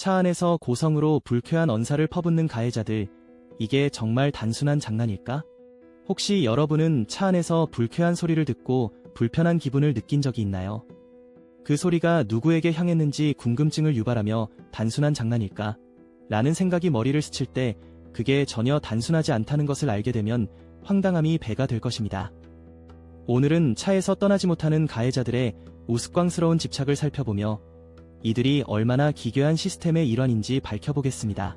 차 안에서 고성으로 불쾌한 언사를 퍼붓는 가해자들, 이게 정말 단순한 장난일까? 혹시 여러분은 차 안에서 불쾌한 소리를 듣고 불편한 기분을 느낀 적이 있나요? 그 소리가 누구에게 향했는지 궁금증을 유발하며 단순한 장난일까? 라는 생각이 머리를 스칠 때 그게 전혀 단순하지 않다는 것을 알게 되면 황당함이 배가 될 것입니다. 오늘은 차에서 떠나지 못하는 가해자들의 우스꽝스러운 집착을 살펴보며 이들이 얼마나 기괴한 시스템의 일환인지 밝혀보겠습니다.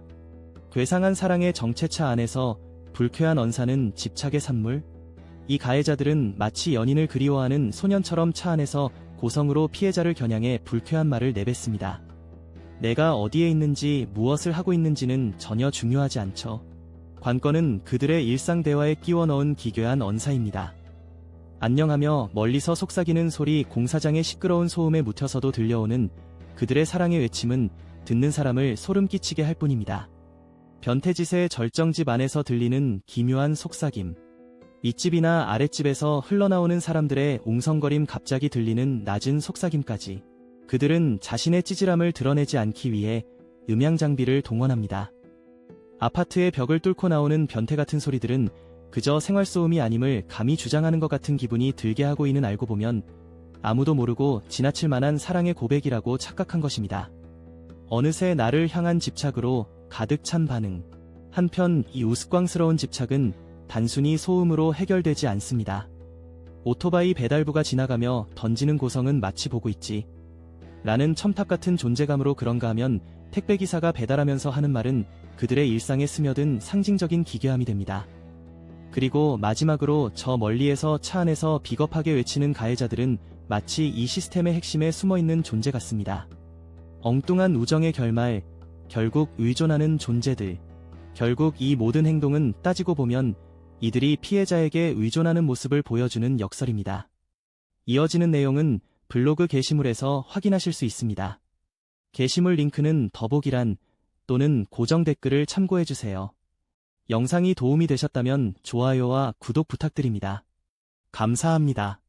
괴상한 사랑의 정체차 안에서 불쾌한 언사는 집착의 산물? 이 가해자들은 마치 연인을 그리워하는 소년처럼 차 안에서 고성으로 피해자를 겨냥해 불쾌한 말을 내뱉습니다. 내가 어디에 있는지 무엇을 하고 있는지는 전혀 중요하지 않죠. 관건은 그들의 일상 대화에 끼워 넣은 기괴한 언사입니다. 안녕하며 멀리서 속삭이는 소리 공사장의 시끄러운 소음에 묻혀서도 들려오는 그들의 사랑의 외침은 듣는 사람을 소름 끼치게 할 뿐입니다. 변태짓의 절정집 안에서 들리는 기묘한 속삭임. 윗집이나 아랫집에서 흘러나오는 사람들의 웅성거림 갑자기 들리는 낮은 속삭임까지. 그들은 자신의 찌질함을 드러내지 않기 위해 음향 장비를 동원합니다. 아파트의 벽을 뚫고 나오는 변태 같은 소리들은 그저 생활소음이 아님을 감히 주장하는 것 같은 기분이 들게 하고 있는 알고 보면 아무도 모르고 지나칠 만한 사랑의 고백이라고 착각한 것입니다. 어느새 나를 향한 집착으로 가득 찬 반응. 한편 이 우스꽝스러운 집착은 단순히 소음으로 해결되지 않습니다. 오토바이 배달부가 지나가며 던지는 고성은 마치 보고 있지. 라는 첨탑 같은 존재감으로 그런가 하면 택배기사가 배달하면서 하는 말은 그들의 일상에 스며든 상징적인 기괴함이 됩니다. 그리고 마지막으로 저 멀리에서 차 안에서 비겁하게 외치는 가해자들은 마치 이 시스템의 핵심에 숨어있는 존재 같습니다. 엉뚱한 우정의 결말, 결국 의존하는 존재들. 결국 이 모든 행동은 따지고 보면 이들이 피해자에게 의존하는 모습을 보여주는 역설입니다. 이어지는 내용은 블로그 게시물에서 확인하실 수 있습니다. 게시물 링크는 더보기란 또는 고정 댓글을 참고해주세요. 영상이 도움이 되셨다면 좋아요와 구독 부탁드립니다. 감사합니다.